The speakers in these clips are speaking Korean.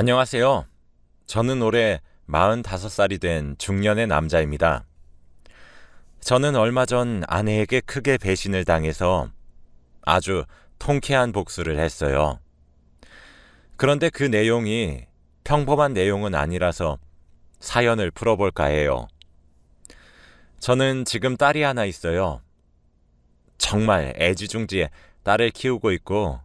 안녕하세요. 저는 올해 45살이 된 중년의 남자입니다. 저는 얼마 전 아내에게 크게 배신을 당해서 아주 통쾌한 복수를 했어요. 그런데 그 내용이 평범한 내용은 아니라서 사연을 풀어볼까 해요. 저는 지금 딸이 하나 있어요. 정말 애지중지에 딸을 키우고 있고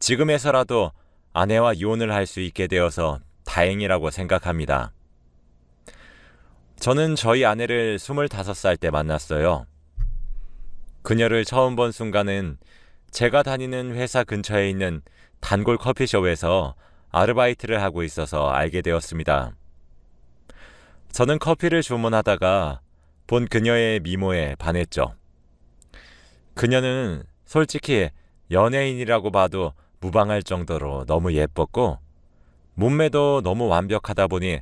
지금에서라도 아내와 이혼을 할 수 있게 되어서 다행이라고 생각합니다. 저는 저희 아내를 25살 때 만났어요. 그녀를 처음 본 순간은 제가 다니는 회사 근처에 있는 단골 커피숍에서 아르바이트를 하고 있어서 알게 되었습니다. 저는 커피를 주문하다가 본 그녀의 미모에 반했죠. 그녀는 솔직히 연예인이라고 봐도 무방할 정도로 너무 예뻤고 몸매도 너무 완벽하다 보니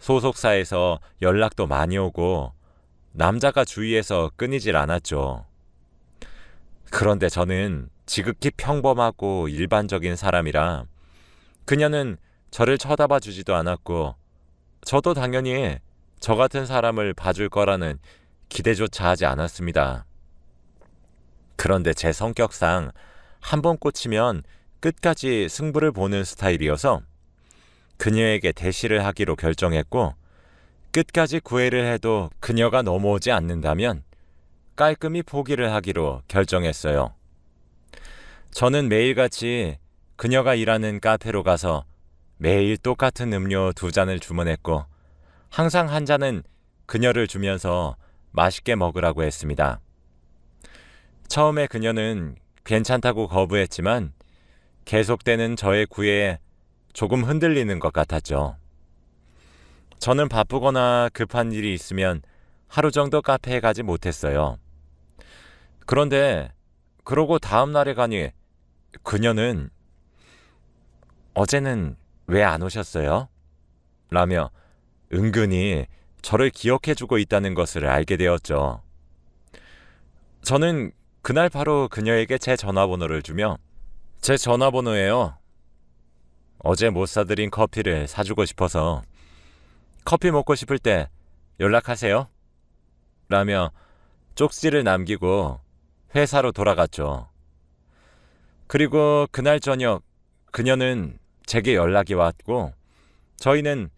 소속사에서 연락도 많이 오고 남자가 주위에서 끊이질 않았죠. 그런데 저는 지극히 평범하고 일반적인 사람이라 그녀는 저를 쳐다봐 주지도 않았고 저도 당연히 저 같은 사람을 봐줄 거라는 기대조차 하지 않았습니다. 그런데 제 성격상 한 번 꽂히면 끝까지 승부를 보는 스타일이어서 그녀에게 대시를 하기로 결정했고 끝까지 구애를 해도 그녀가 넘어오지 않는다면 깔끔히 포기를 하기로 결정했어요. 저는 매일같이 그녀가 일하는 카페로 가서 매일 똑같은 음료 두 잔을 주문했고 항상 한 잔은 그녀를 주면서 맛있게 먹으라고 했습니다. 처음에 그녀는 괜찮다고 거부했지만 계속되는 저의 구애에 조금 흔들리는 것 같았죠. 저는 바쁘거나 급한 일이 있으면 하루 정도 카페에 가지 못했어요. 그런데 그러고 다음 날에 가니 그녀는 어제는 왜 안 오셨어요? 라며 은근히 저를 기억해주고 있다는 것을 알게 되었죠. 저는 그날 바로 그녀에게 제 전화번호를 주며 제 전화번호예요. 어제 못 사드린 커피를 사주고 싶어서 커피 먹고 싶을 때 연락하세요. 라며 쪽지를 남기고 회사로 돌아갔죠. 그리고 그날 저녁 그녀는 제게 연락이 왔고 저희는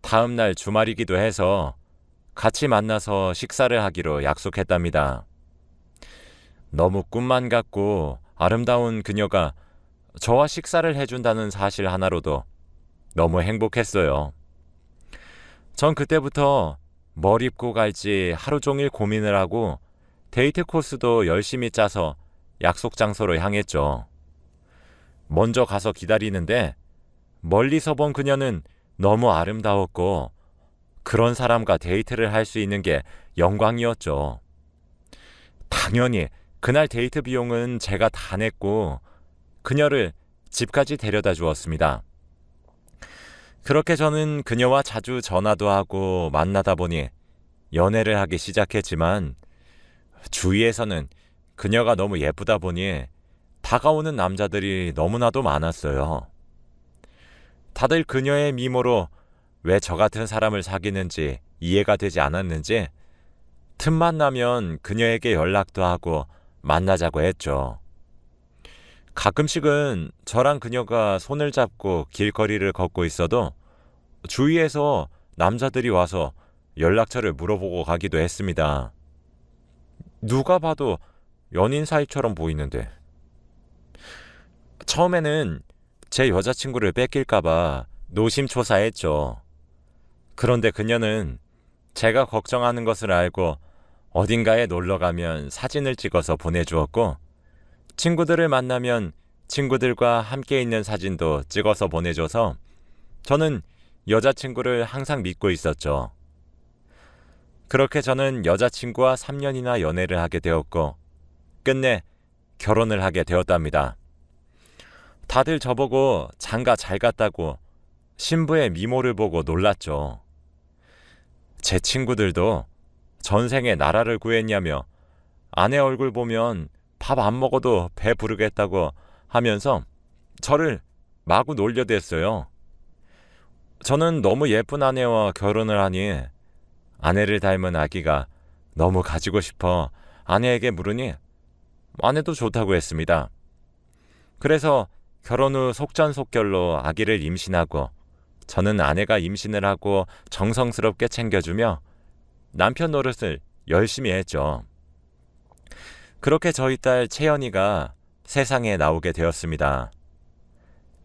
다음 날 주말이기도 해서 같이 만나서 식사를 하기로 약속했답니다. 너무 꿈만 같고 아름다운 그녀가 저와 식사를 해준다는 사실 하나로도 너무 행복했어요. 전 그때부터 뭘 입고 갈지 하루 종일 고민을 하고 데이트 코스도 열심히 짜서 약속 장소로 향했죠. 먼저 가서 기다리는데 멀리서 본 그녀는 너무 아름다웠고 그런 사람과 데이트를 할 수 있는 게 영광이었죠. 당연히 그날 데이트 비용은 제가 다 냈고 그녀를 집까지 데려다 주었습니다. 그렇게 저는 그녀와 자주 전화도 하고 만나다 보니 연애를 하기 시작했지만 주위에서는 그녀가 너무 예쁘다 보니 다가오는 남자들이 너무나도 많았어요. 다들 그녀의 미모로 왜 저 같은 사람을 사귀는지 이해가 되지 않았는지 틈만 나면 그녀에게 연락도 하고 만나자고 했죠. 가끔씩은 저랑 그녀가 손을 잡고 길거리를 걷고 있어도 주위에서 남자들이 와서 연락처를 물어보고 가기도 했습니다. 누가 봐도 연인 사이처럼 보이는데. 처음에는 제 여자친구를 뺏길까봐 노심초사했죠. 그런데 그녀는 제가 걱정하는 것을 알고 어딘가에 놀러 가면 사진을 찍어서 보내주었고, 친구들을 만나면 친구들과 함께 있는 사진도 찍어서 보내줘서 저는 여자친구를 항상 믿고 있었죠. 그렇게 저는 여자친구와 3년이나 연애를 하게 되었고, 끝내 결혼을 하게 되었답니다. 다들 저보고 장가 잘 갔다고 신부의 미모를 보고 놀랐죠. 제 친구들도 전생에 나라를 구했냐며 아내 얼굴 보면 밥 안 먹어도 배 부르겠다고 하면서 저를 마구 놀려댔어요. 저는 너무 예쁜 아내와 결혼을 하니 아내를 닮은 아기가 너무 가지고 싶어 아내에게 물으니 아내도 좋다고 했습니다. 그래서 결혼 후 속전속결로 아기를 임신하고 저는 아내가 임신을 하고 정성스럽게 챙겨주며 남편 노릇을 열심히 했죠. 그렇게 저희 딸 채연이가 세상에 나오게 되었습니다.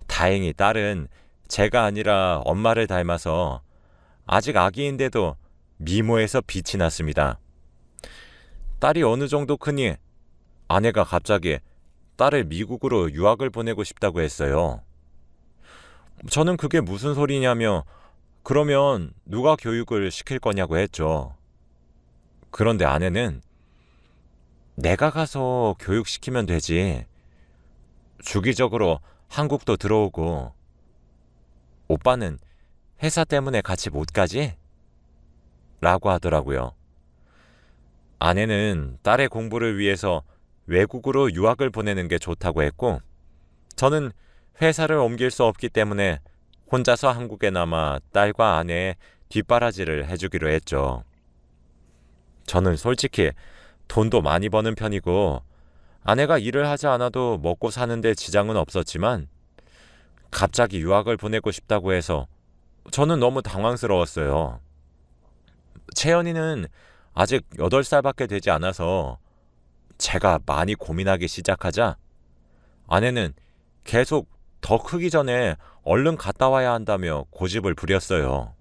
다행히 딸은 제가 아니라 엄마를 닮아서 아직 아기인데도 미모에서 빛이 났습니다. 딸이 어느 정도 크니 아내가 갑자기 딸을 미국으로 유학을 보내고 싶다고 했어요. 저는 그게 무슨 소리냐며 그러면 누가 교육을 시킬 거냐고 했죠. 그런데 아내는 내가 가서 교육시키면 되지. 주기적으로 한국도 들어오고 오빠는 회사 때문에 같이 못 가지? 라고 하더라고요. 아내는 딸의 공부를 위해서 외국으로 유학을 보내는 게 좋다고 했고, 저는 회사를 옮길 수 없기 때문에 혼자서 한국에 남아 딸과 아내의 뒷바라지를 해주기로 했죠. 저는 솔직히 돈도 많이 버는 편이고, 아내가 일을 하지 않아도 먹고 사는데 지장은 없었지만, 갑자기 유학을 보내고 싶다고 해서 저는 너무 당황스러웠어요. 채연이는 아직 8살밖에 되지 않아서 제가 많이 고민하기 시작하자 아내는 계속 더 크기 전에 얼른 갔다 와야 한다며 고집을 부렸어요.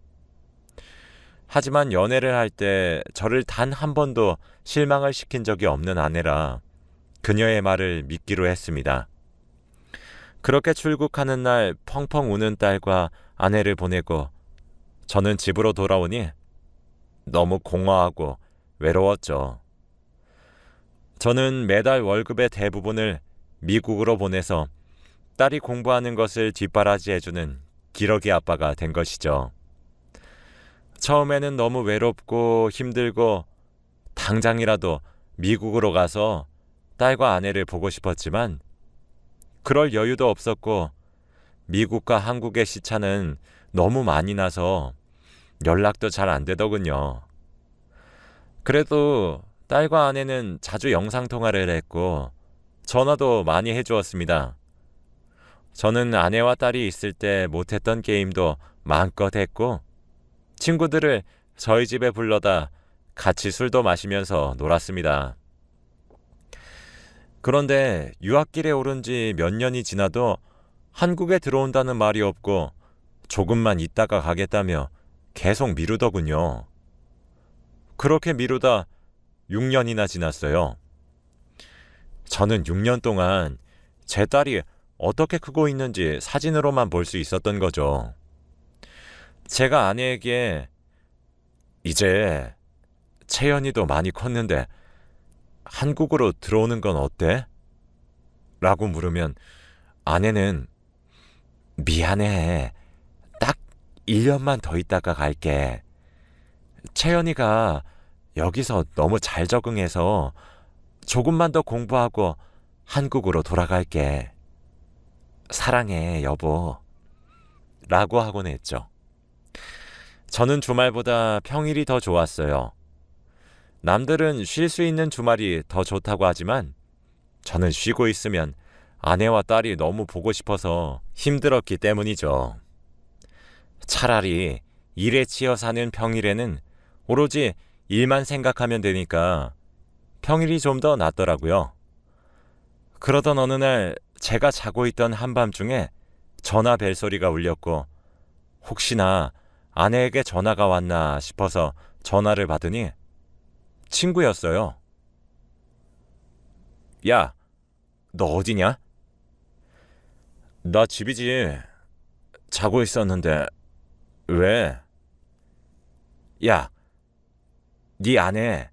하지만 연애를 할 때 저를 단 한 번도 실망을 시킨 적이 없는 아내라 그녀의 말을 믿기로 했습니다. 그렇게 출국하는 날 펑펑 우는 딸과 아내를 보내고 저는 집으로 돌아오니 너무 공허하고 외로웠죠. 저는 매달 월급의 대부분을 미국으로 보내서 딸이 공부하는 것을 뒷바라지해주는 기러기 아빠가 된 것이죠. 처음에는 너무 외롭고 힘들고 당장이라도 미국으로 가서 딸과 아내를 보고 싶었지만 그럴 여유도 없었고 미국과 한국의 시차는 너무 많이 나서 연락도 잘 안 되더군요. 그래도 딸과 아내는 자주 영상통화를 했고 전화도 많이 해주었습니다. 저는 아내와 딸이 있을 때 못했던 게임도 마음껏 했고 친구들을 저희 집에 불러다 같이 술도 마시면서 놀았습니다. 그런데 유학길에 오른 지 몇 년이 지나도 한국에 들어온다는 말이 없고 조금만 있다가 가겠다며 계속 미루더군요. 그렇게 미루다 6년이나 지났어요. 저는 6년 동안 제 딸이 어떻게 크고 있는지 사진으로만 볼 수 있었던 거죠. 제가 아내에게 이제 채연이도 많이 컸는데 한국으로 들어오는 건 어때? 라고 물으면 아내는 미안해. 딱 1년만 더 있다가 갈게. 채연이가 여기서 너무 잘 적응해서 조금만 더 공부하고 한국으로 돌아갈게. 사랑해, 여보. 라고 하곤 했죠. 저는 주말보다 평일이 더 좋았어요. 남들은 쉴 수 있는 주말이 더 좋다고 하지만 저는 쉬고 있으면 아내와 딸이 너무 보고 싶어서 힘들었기 때문이죠. 차라리 일에 치여 사는 평일에는 오로지 일만 생각하면 되니까 평일이 좀 더 낫더라고요. 그러던 어느 날 제가 자고 있던 한밤중에 전화 벨 소리가 울렸고 혹시나 아내에게 전화가 왔나 싶어서 전화를 받으니 친구였어요. 야, 너 어디냐? 나 집이지. 자고 있었는데 왜? 야, 네 아내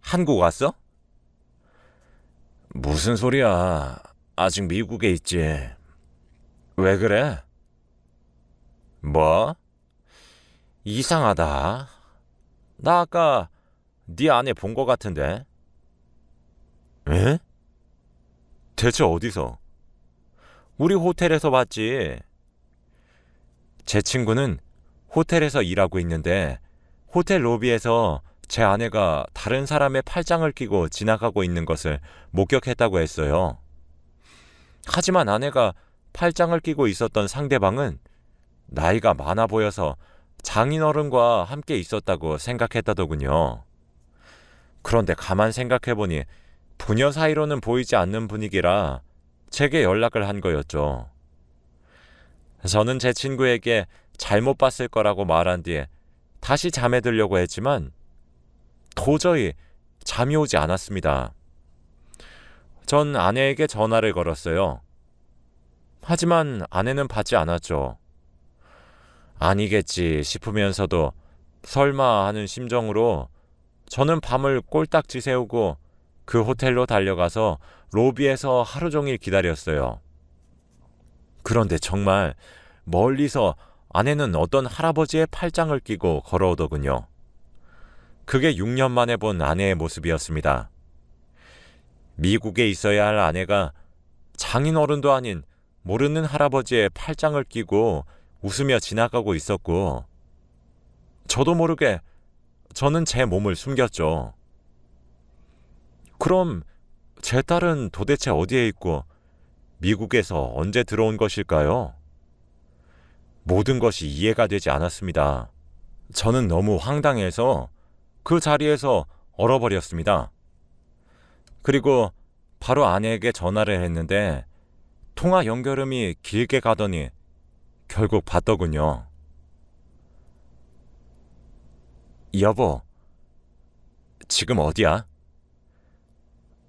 한국 왔어? 무슨 소리야? 아직 미국에 있지. 왜 그래? 뭐? 이상하다. 나 아까 네 아내 본거 같은데. 에? 대체 어디서? 우리 호텔에서 봤지. 제 친구는 호텔에서 일하고 있는데 호텔 로비에서 제 아내가 다른 사람의 팔짱을 끼고 지나가고 있는 것을 목격했다고 했어요. 하지만 아내가 팔짱을 끼고 있었던 상대방은 나이가 많아 보여서 장인어른과 함께 있었다고 생각했다더군요. 그런데 가만 생각해보니 부녀 사이로는 보이지 않는 분위기라 제게 연락을 한 거였죠. 저는 제 친구에게 잘못 봤을 거라고 말한 뒤에 다시 잠에 들려고 했지만 도저히 잠이 오지 않았습니다. 전 아내에게 전화를 걸었어요. 하지만 아내는 받지 않았죠. 아니겠지 싶으면서도 설마 하는 심정으로 저는 밤을 꼴딱 지새우고 그 호텔로 달려가서 로비에서 하루 종일 기다렸어요. 그런데 정말 멀리서 아내는 어떤 할아버지의 팔짱을 끼고 걸어오더군요. 그게 6년 만에 본 아내의 모습이었습니다. 미국에 있어야 할 아내가 장인 어른도 아닌 모르는 할아버지의 팔짱을 끼고 웃으며 지나가고 있었고, 저도 모르게 저는 제 몸을 숨겼죠. 그럼 제 딸은 도대체 어디에 있고 미국에서 언제 들어온 것일까요? 모든 것이 이해가 되지 않았습니다. 저는 너무 황당해서 그 자리에서 얼어버렸습니다. 그리고 바로 아내에게 전화를 했는데 통화 연결음이 길게 가더니 결국 받더군요. 여보, 지금 어디야?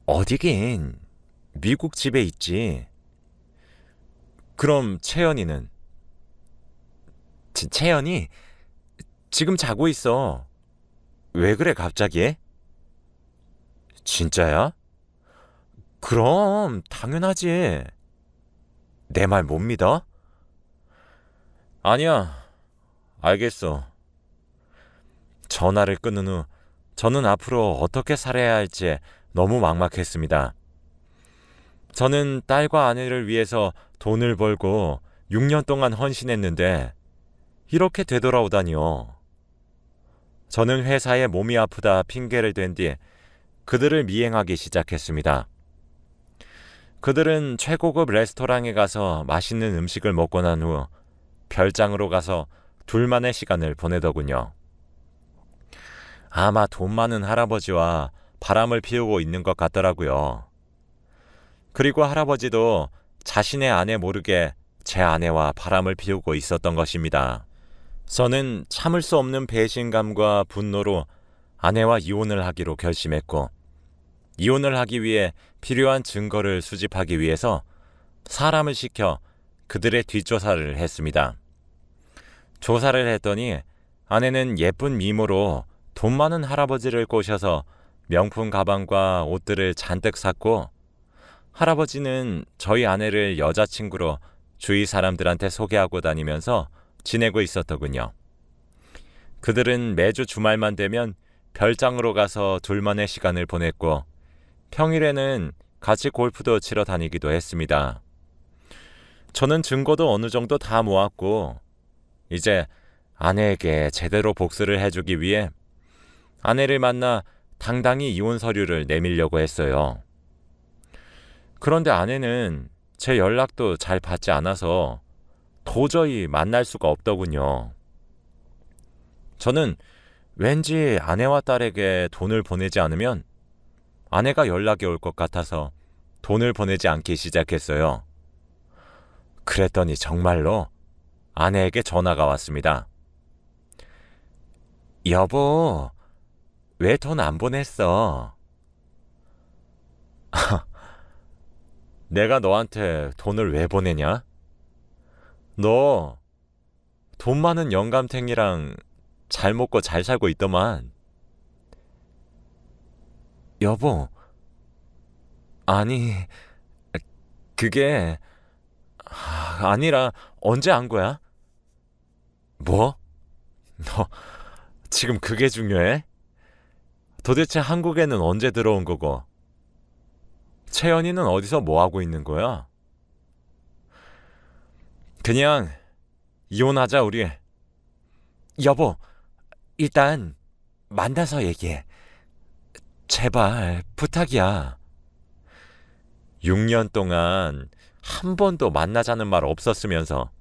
어디긴 미국 집에 있지. 그럼 채연이는? 치- 채연이 지금 자고 있어. 왜 그래 갑자기? 진짜야? 그럼 당연하지. 내 말 못 믿어? 아니야. 알겠어. 전화를 끊은 후 저는 앞으로 어떻게 살아야 할지 너무 막막했습니다. 저는 딸과 아내를 위해서 돈을 벌고 6년 동안 헌신했는데 이렇게 되돌아오다니요. 저는 회사에 몸이 아프다 핑계를 댄 뒤 그들을 미행하기 시작했습니다. 그들은 최고급 레스토랑에 가서 맛있는 음식을 먹고 난 후 별장으로 가서 둘만의 시간을 보내더군요. 아마 돈 많은 할아버지와 바람을 피우고 있는 것 같더라고요. 그리고 할아버지도 자신의 아내 모르게 제 아내와 바람을 피우고 있었던 것입니다. 저는 참을 수 없는 배신감과 분노로 아내와 이혼을 하기로 결심했고, 이혼을 하기 위해 필요한 증거를 수집하기 위해서 사람을 시켜 그들의 뒷조사를 했습니다. 조사를 했더니 아내는 예쁜 미모로 돈 많은 할아버지를 꼬셔서 명품 가방과 옷들을 잔뜩 샀고, 할아버지는 저희 아내를 여자친구로 주위 사람들한테 소개하고 다니면서 지내고 있었더군요. 그들은 매주 주말만 되면 별장으로 가서 둘만의 시간을 보냈고, 평일에는 같이 골프도 치러 다니기도 했습니다. 저는 증거도 어느 정도 다 모았고, 이제 아내에게 제대로 복수를 해주기 위해 아내를 만나 당당히 이혼 서류를 내밀려고 했어요. 그런데 아내는 제 연락도 잘 받지 않아서 도저히 만날 수가 없더군요. 저는 왠지 아내와 딸에게 돈을 보내지 않으면 아내가 연락이 올 것 같아서 돈을 보내지 않기 시작했어요. 그랬더니 정말로 아내에게 전화가 왔습니다. 여보, 왜 돈 안 보냈어? 내가 너한테 돈을 왜 보내냐? 너 돈 많은 영감탱이랑 잘 먹고 잘 살고 있더만. 여보, 아니, 그게 아, 아니라 언제 안 거야? 뭐? 너 지금 그게 중요해? 도대체 한국에는 언제 들어온 거고? 채연이는 어디서 뭐 하고 있는 거야? 그냥 이혼하자 우리. 여보, 일단 만나서 얘기해. 제발 부탁이야. 6년 동안 한 번도 만나자는 말 없었으면서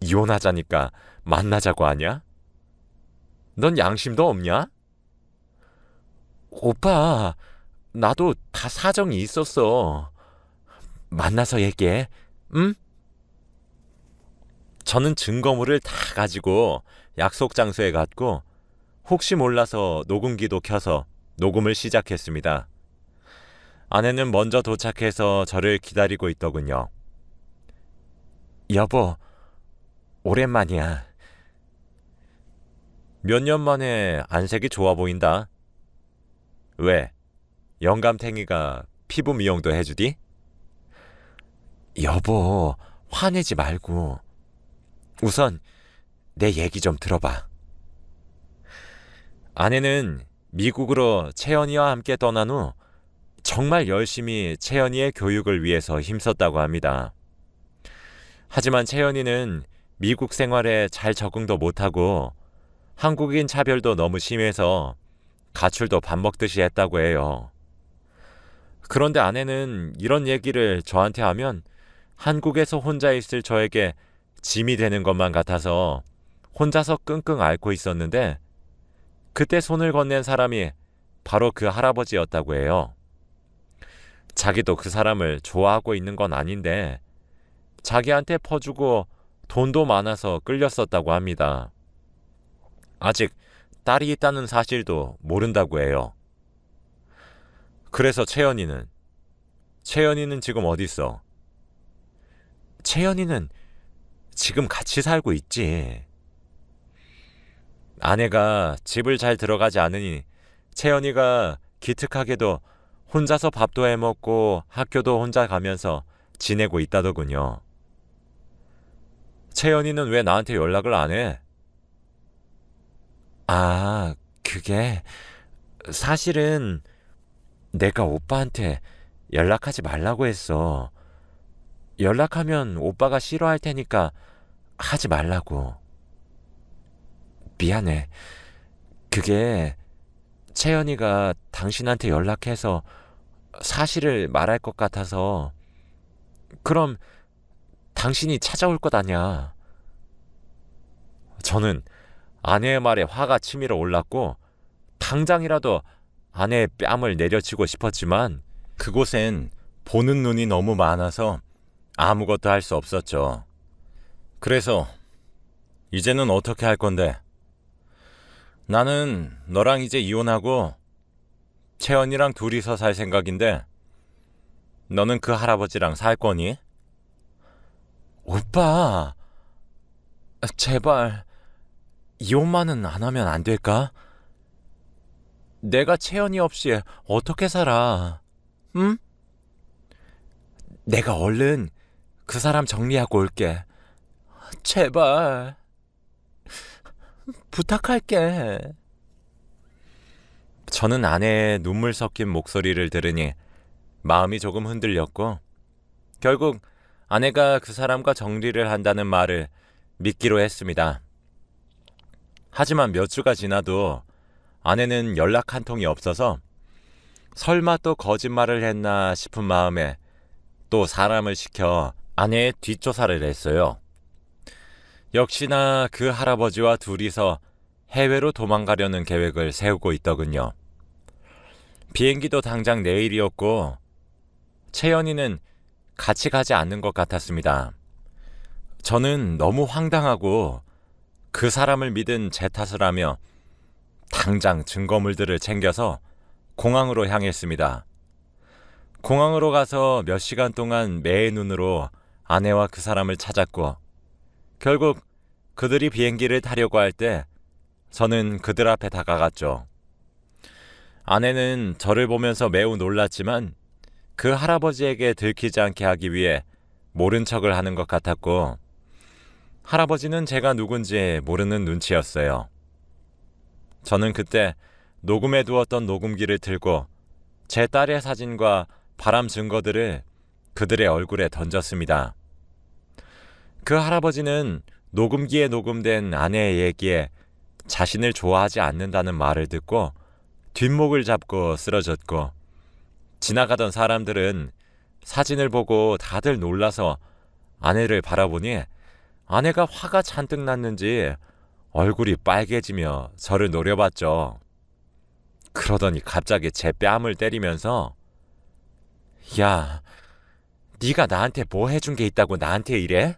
이혼하자니까 만나자고 하냐? 넌 양심도 없냐? 오빠, 나도 다 사정이 있었어. 만나서 얘기해, 응? 저는 증거물을 다 가지고 약속 장소에 갔고 혹시 몰라서 녹음기도 켜서 녹음을 시작했습니다. 아내는 먼저 도착해서 저를 기다리고 있더군요. 여보, 오랜만이야. 몇 년 만에 안색이 좋아 보인다. 왜? 영감탱이가 피부 미용도 해주디? 여보, 화내지 말고. 우선 내 얘기 좀 들어봐. 아내는 미국으로 채연이와 함께 떠난 후 정말 열심히 채연이의 교육을 위해서 힘썼다고 합니다. 하지만 채연이는 미국 생활에 잘 적응도 못하고 한국인 차별도 너무 심해서 가출도 밥 먹듯이 했다고 해요. 그런데 아내는 이런 얘기를 저한테 하면 한국에서 혼자 있을 저에게 짐이 되는 것만 같아서 혼자서 끙끙 앓고 있었는데 그때 손을 건넨 사람이 바로 그 할아버지였다고 해요. 자기도 그 사람을 좋아하고 있는 건 아닌데 자기한테 퍼주고 돈도 많아서 끌렸었다고 합니다. 아직 딸이 있다는 사실도 모른다고 해요. 그래서 채연이는 채연이는 지금 어디 있어? 채연이는 지금 같이 살고 있지. 아내가 집을 잘 들어가지 않으니 채연이가 기특하게도 혼자서 밥도 해 먹고 학교도 혼자 가면서 지내고 있다더군요. 채연이는 왜 나한테 연락을 안 해? 아, 그게 사실은 내가 오빠한테 연락하지 말라고 했어. 연락하면 오빠가 싫어할 테니까 하지 말라고. 미안해. 그게 채연이가 당신한테 연락해서 사실을 말할 것 같아서 그럼 당신이 찾아올 것 아냐. 저는 아내의 말에 화가 치밀어 올랐고 당장이라도 아내의 뺨을 내려치고 싶었지만 그곳엔 보는 눈이 너무 많아서 아무것도 할 수 없었죠. 그래서 이제는 어떻게 할 건데? 나는 너랑 이제 이혼하고 채연이랑 둘이서 살 생각인데 너는 그 할아버지랑 살 거니? 오빠, 제발 이혼만은 안 하면 안 될까? 내가 채연이 없이 어떻게 살아? 응? 내가 얼른 그 사람 정리하고 올게. 제발. 부탁할게. 저는 아내의 눈물 섞인 목소리를 들으니 마음이 조금 흔들렸고, 결국 아내가 그 사람과 정리를 한다는 말을 믿기로 했습니다. 하지만 몇 주가 지나도 아내는 연락 한 통이 없어서 설마 또 거짓말을 했나 싶은 마음에 또 사람을 시켜 아내의 뒷조사를 했어요. 역시나 그 할아버지와 둘이서 해외로 도망가려는 계획을 세우고 있더군요. 비행기도 당장 내일이었고 채연이는 같이 가지 않는 것 같았습니다. 저는 너무 황당하고 그 사람을 믿은 제 탓을 하며 당장 증거물들을 챙겨서 공항으로 향했습니다. 공항으로 가서 몇 시간 동안 매의 눈으로 아내와 그 사람을 찾았고 결국 그들이 비행기를 타려고 할 때 저는 그들 앞에 다가갔죠. 아내는 저를 보면서 매우 놀랐지만 그 할아버지에게 들키지 않게 하기 위해 모른 척을 하는 것 같았고 할아버지는 제가 누군지 모르는 눈치였어요. 저는 그때 녹음해 두었던 녹음기를 들고 제 딸의 사진과 바람 증거들을 그들의 얼굴에 던졌습니다. 그 할아버지는 녹음기에 녹음된 아내의 얘기에 자신을 좋아하지 않는다는 말을 듣고 뒷목을 잡고 쓰러졌고 지나가던 사람들은 사진을 보고 다들 놀라서 아내를 바라보니 아내가 화가 잔뜩 났는지 얼굴이 빨개지며 저를 노려봤죠. 그러더니 갑자기 제 뺨을 때리면서 야, 네가 나한테 뭐 해준 게 있다고 나한테 이래?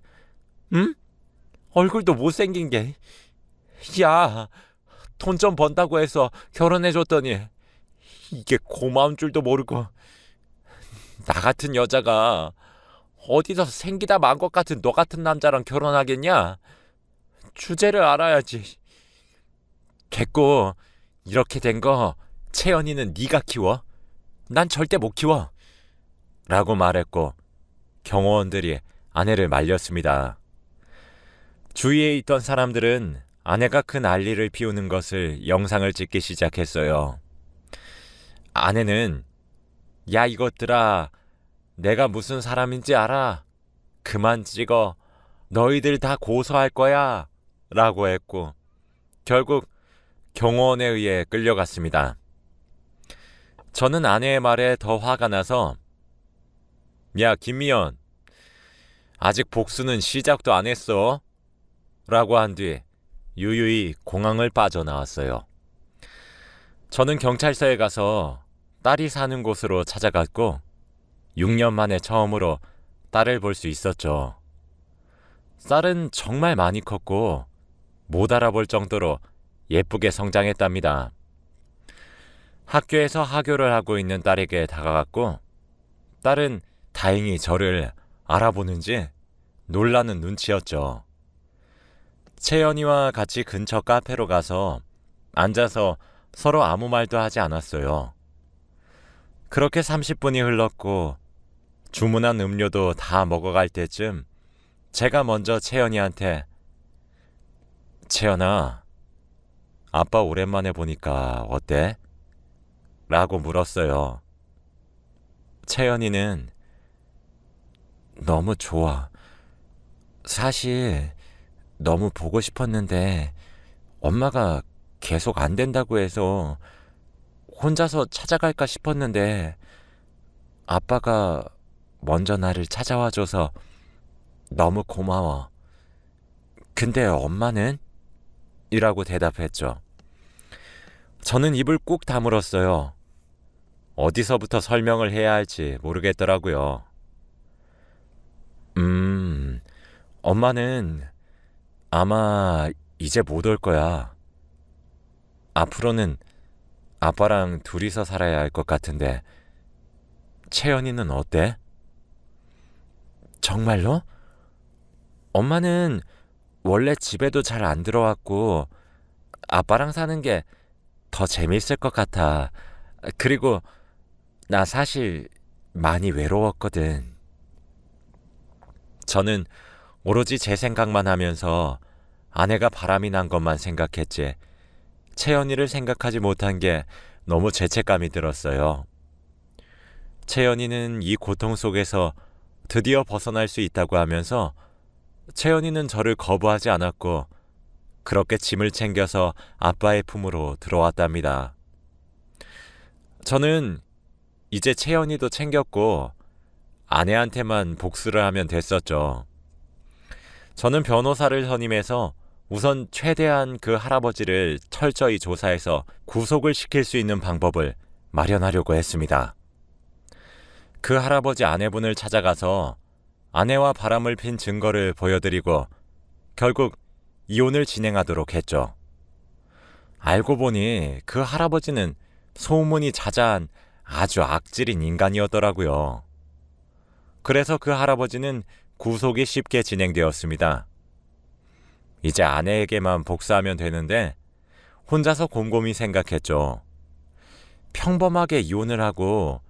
응? 얼굴도 못생긴 게. 야, 돈 좀 번다고 해서 결혼해줬더니 이게 고마운 줄도 모르고 나 같은 여자가 어디서 생기다 만 것 같은 너 같은 남자랑 결혼하겠냐? 주제를 알아야지. 됐고 이렇게 된 거 채연이는 네가 키워. 난 절대 못 키워. 라고 말했고 경호원들이 아내를 말렸습니다. 주위에 있던 사람들은 아내가 그 난리를 피우는 것을 영상을 찍기 시작했어요. 아내는 야 이것들아 내가 무슨 사람인지 알아? 그만 찍어. 너희들 다 고소할 거야. 라고 했고 결국 경호원에 의해 끌려갔습니다. 저는 아내의 말에 더 화가 나서 야 김미연 아직 복수는 시작도 안 했어. 라고 한 뒤 유유히 공항을 빠져나왔어요. 저는 경찰서에 가서 딸이 사는 곳으로 찾아갔고 6년 만에 처음으로 딸을 볼 수 있었죠. 딸은 정말 많이 컸고 못 알아볼 정도로 예쁘게 성장했답니다. 학교에서 하교를 하고 있는 딸에게 다가갔고 딸은 다행히 저를 알아보는지 놀라는 눈치였죠. 채연이와 같이 근처 카페로 가서 앉아서 서로 아무 말도 하지 않았어요. 그렇게 30분이 흘렀고 주문한 음료도 다 먹어갈 때쯤 제가 먼저 채연이한테 채연아, 아빠 오랜만에 보니까 어때? 라고 물었어요. 채연이는 너무 좋아. 사실 너무 보고 싶었는데 엄마가 계속 안 된다고 해서 혼자서 찾아갈까 싶었는데 아빠가 먼저 나를 찾아와줘서 너무 고마워. 근데 엄마는? 이라고 대답했죠. 저는 입을 꾹 다물었어요. 어디서부터 설명을 해야 할지 모르겠더라고요. 음, 엄마는 아마 이제 못 올 거야. 앞으로는 아빠랑 둘이서 살아야 할 것 같은데, 채연이는 어때? 정말로? 엄마는 원래 집에도 잘 안 들어왔고, 아빠랑 사는 게 더 재밌을 것 같아. 그리고 나 사실 많이 외로웠거든. 저는 오로지 제 생각만 하면서 아내가 바람이 난 것만 생각했지. 채연이를 생각하지 못한 게 너무 죄책감이 들었어요. 채연이는 이 고통 속에서 드디어 벗어날 수 있다고 하면서 채연이는 저를 거부하지 않았고 그렇게 짐을 챙겨서 아빠의 품으로 들어왔답니다. 저는 이제 채연이도 챙겼고 아내한테만 복수를 하면 됐었죠. 저는 변호사를 선임해서 우선 최대한 그 할아버지를 철저히 조사해서 구속을 시킬 수 있는 방법을 마련하려고 했습니다. 그 할아버지 아내분을 찾아가서 아내와 바람을 핀 증거를 보여드리고 결국 이혼을 진행하도록 했죠. 알고 보니 그 할아버지는 소문이 자자한 아주 악질인 인간이었더라고요. 그래서 그 할아버지는 구속이 쉽게 진행되었습니다. 이제 아내에게만 복수하면 되는데 혼자서 곰곰이 생각했죠. 평범하게 이혼을 하고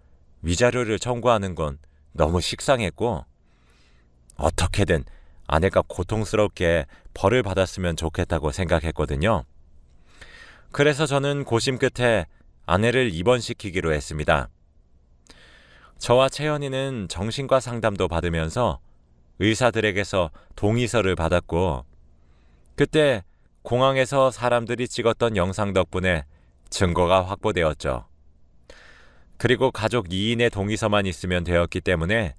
위자료를 청구하는 건 너무 식상했고 어떻게든 아내가 고통스럽게 벌을 받았으면 좋겠다고 생각했거든요. 그래서 저는 고심 끝에 아내를 입원시키기로 했습니다. 저와 채연이는 정신과 상담도 받으면서 의사들에게서 동의서를 받았고 그때 공항에서 사람들이 찍었던 영상 덕분에 증거가 확보되었죠. 그리고 가족 2인의 동의서만 있으면 되었기 때문에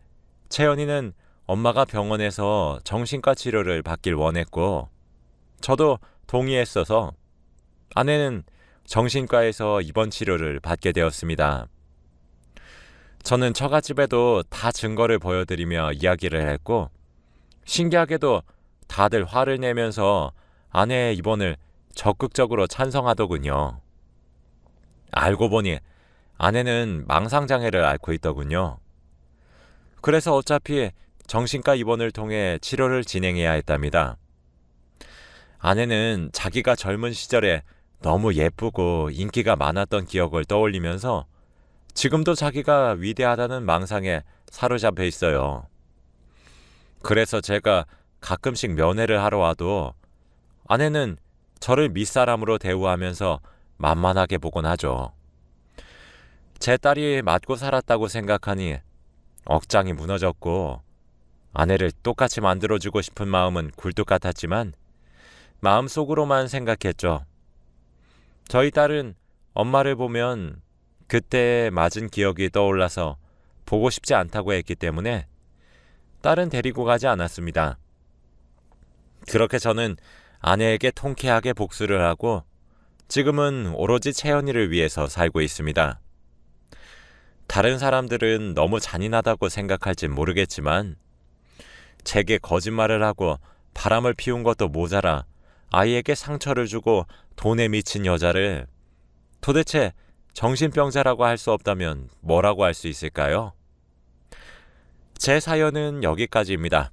채연이는 엄마가 병원에서 정신과 치료를 받길 원했고 저도 동의했어서 아내는 정신과에서 입원 치료를 받게 되었습니다. 저는 처갓집에도 다 증거를 보여드리며 이야기를 했고 신기하게도 다들 화를 내면서 아내의 입원을 적극적으로 찬성하더군요. 알고 보니 아내는 망상장애를 앓고 있더군요. 그래서 어차피 정신과 입원을 통해 치료를 진행해야 했답니다. 아내는 자기가 젊은 시절에 너무 예쁘고 인기가 많았던 기억을 떠올리면서 지금도 자기가 위대하다는 망상에 사로잡혀 있어요. 그래서 제가 가끔씩 면회를 하러 와도 아내는 저를 밑사람으로 대우하면서 만만하게 보곤 하죠. 제 딸이 맞고 살았다고 생각하니 억장이 무너졌고 아내를 똑같이 만들어주고 싶은 마음은 굴뚝 같았지만 마음속으로만 생각했죠. 저희 딸은 엄마를 보면 그때 맞은 기억이 떠올라서 보고 싶지 않다고 했기 때문에 딸은 데리고 가지 않았습니다. 그렇게 저는 아내에게 통쾌하게 복수를 하고 지금은 오로지 채연이를 위해서 살고 있습니다. 다른 사람들은 너무 잔인하다고 생각할진 모르겠지만 제게 거짓말을 하고 바람을 피운 것도 모자라 아이에게 상처를 주고 돈에 미친 여자를 도대체 정신병자라고 할 수 없다면 뭐라고 할 수 있을까요? 제 사연은 여기까지입니다.